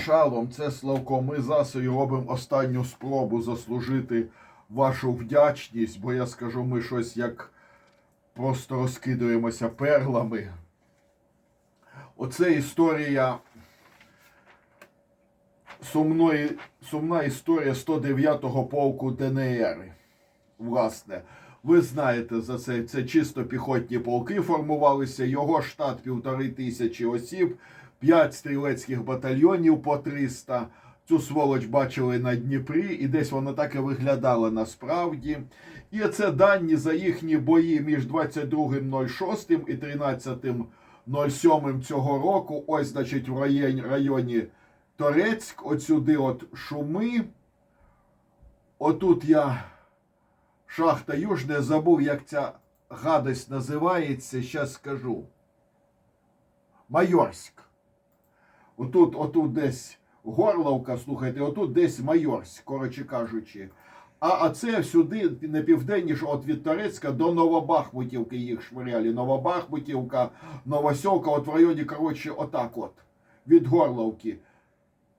Шалом, це Славко. Ми з Асою робимо останню спробу заслужити вашу вдячність, бо я скажу, ми щось як просто розкидуємося перлами. Оце історія сумної, сумна історія 109-го полку ДНР. Власне, ви знаєте за це, це чисто піхотні полки формувалися, його штат півтори тисячі осіб, 5 стрілецьких батальйонів по 300. Цю сволоч бачили на Дніпрі, і десь вона так і виглядала насправді. І це дані за їхні бої між 22.06 і 13.07 цього року. Ось, значить, в районі, районі Торецьк, от сюди от Шуми. Отут я шахта Южне забув, як ця гадость називається. Зараз скажу. Майорськ. Отут, отут десь Горловка, слухайте, отут десь Майорськ, коротше кажучи. А, а це сюди не південніше, от від Торецька до Новобахмутівки їх швиряли. Новобахмутівка, Новосьовка, от в районі, коротше, отак от. Від Горловки.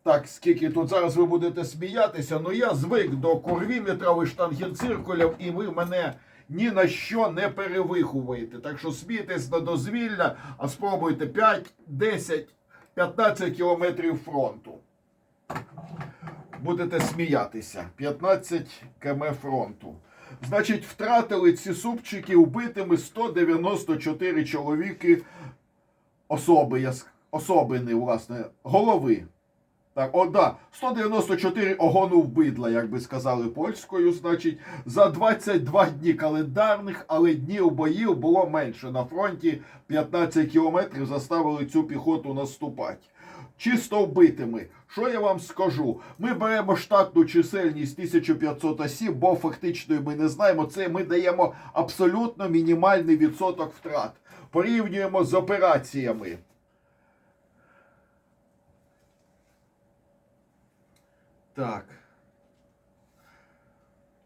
Так, скільки тут зараз ви будете сміятися, ну я звик до курвіметрових штангенциркулів, і ви мене ні на що не перевиховуєте. Так що смійтесь на дозвілля, а спробуйте 5, 10, 15 кілометрів фронту. Будете сміятися. 15 км фронту. Значить, втратили ці супчики вбитими 194 чоловіки особи, особини, власне, голови. Так, о, да, 194 огону вбидла, як би сказали польською, значить, за 22 дні календарних, але днів боїв було менше. На фронті 15 кілометрів заставили цю піхоту наступати. Чисто вбитими. Що я вам скажу? Ми беремо штатну чисельність 1500 осіб, бо фактично ми не знаємо. Це ми даємо абсолютно мінімальний відсоток втрат. Порівнюємо з операціями. Так.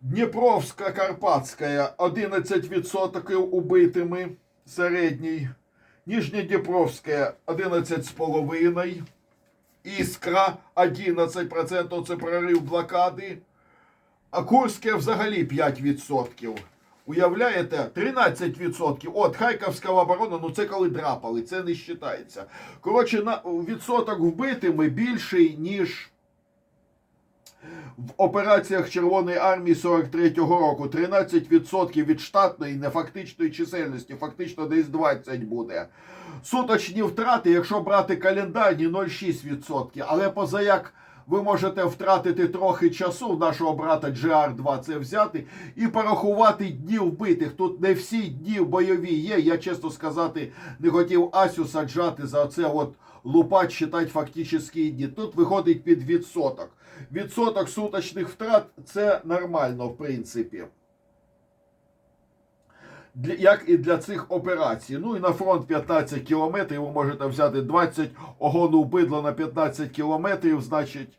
Дніпровська Карпатська 11% убитими середній. Нижнєдніпровська 11,5%. Іскра 11% це прорив блокади. А Курське взагалі 5%. Уявляєте, 13%. От Харківська оборона, ну це коли драпали, це не вважається. Коротше, на відсоток вбитими більший, ніж в операціях Червоної армії 43-го року 13% від штатної нефактичної чисельності, фактично десь 20 буде. Суточні втрати, якщо брати календарні, 0,6%. Але позаяк ви можете втратити трохи часу нашого брата GR2 це взяти і порахувати дні вбитих. Тут не всі дні бойові є. Я чесно сказати, не хотів Асю саджати за це от лупать, считать фактичні дні. Тут виходить під відсоток. Відсоток суточних втрат це нормально, в принципі. Для, як і для цих операцій. Ну і на фронт 15 кілометрів ви можете взяти 20 огону бидла на 15 кілометрів, значить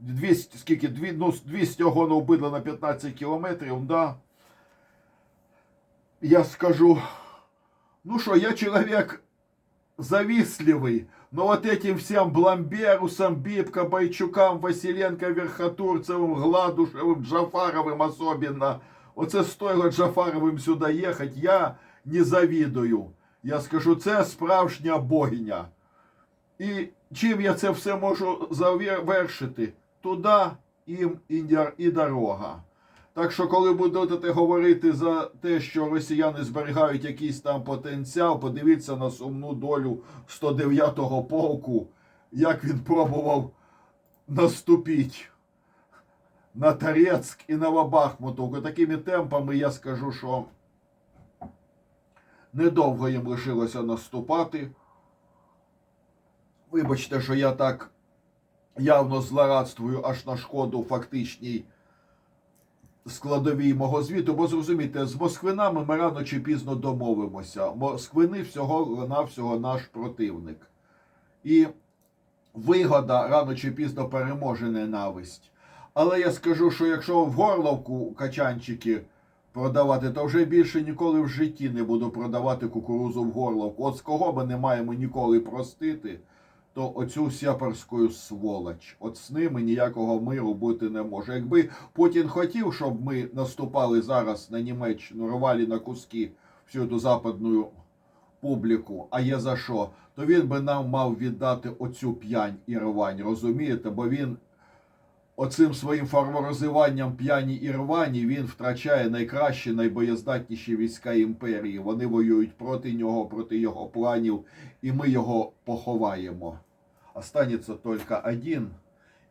200, скільки, Дві- ну, 200 огону бидла на 15 кілометрів, да. Я скажу, ну что, я человек завистливый, но вот этим всем Бламберусам, Бибко, Бойчукам, Василенко, Верхотурцевым, Гладушевым, Джафаровым особенно, оце стоило Джафаровым сюда ехать, я не завідую. Я скажу, це справжня богиня. І чим я це все можу завершити? Туди їм і дя- і дорога. Так що, коли будете говорити за те, що росіяни зберігають якийсь там потенціал, подивіться на сумну долю 109-го полку, як він пробував наступити на Торецьк і Новобахмутовку. Такими темпами я скажу, що недовго їм лишилося наступати. Вибачте, що я так явно злорадствую аж на шкоду фактичній складовій мого звіту, бо зрозумійте, з москвинами ми рано чи пізно домовимося. Москвини всього навсього наш противник. І вигода рано чи пізно переможе ненависть. Але я скажу, що якщо в горловку качанчики продавати, то вже більше ніколи в житті не буду продавати кукурузу в горловку. От з кого ми не маємо ніколи простити, то оцю сепарську сволоч. От з ними ніякого миру бути не може. Якби Путін хотів, щоб ми наступали зараз на Німеччину, рвали на куски всю ту западну публіку, а є за що, то він би нам мав віддати оцю п'янь і рвань, розумієте? Бо він оцим своїм фарморозиванням п'яні і рвані він втрачає найкращі, найбоєздатніші війська імперії. Вони воюють проти нього, проти його планів, і ми його поховаємо. Останеться тільки один.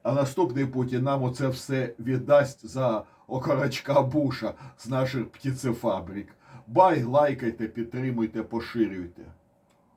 А наступний Путін нам оце все віддасть за окорочка Буша з наших птицефабрик. Бай, лайкайте, підтримуйте, поширюйте.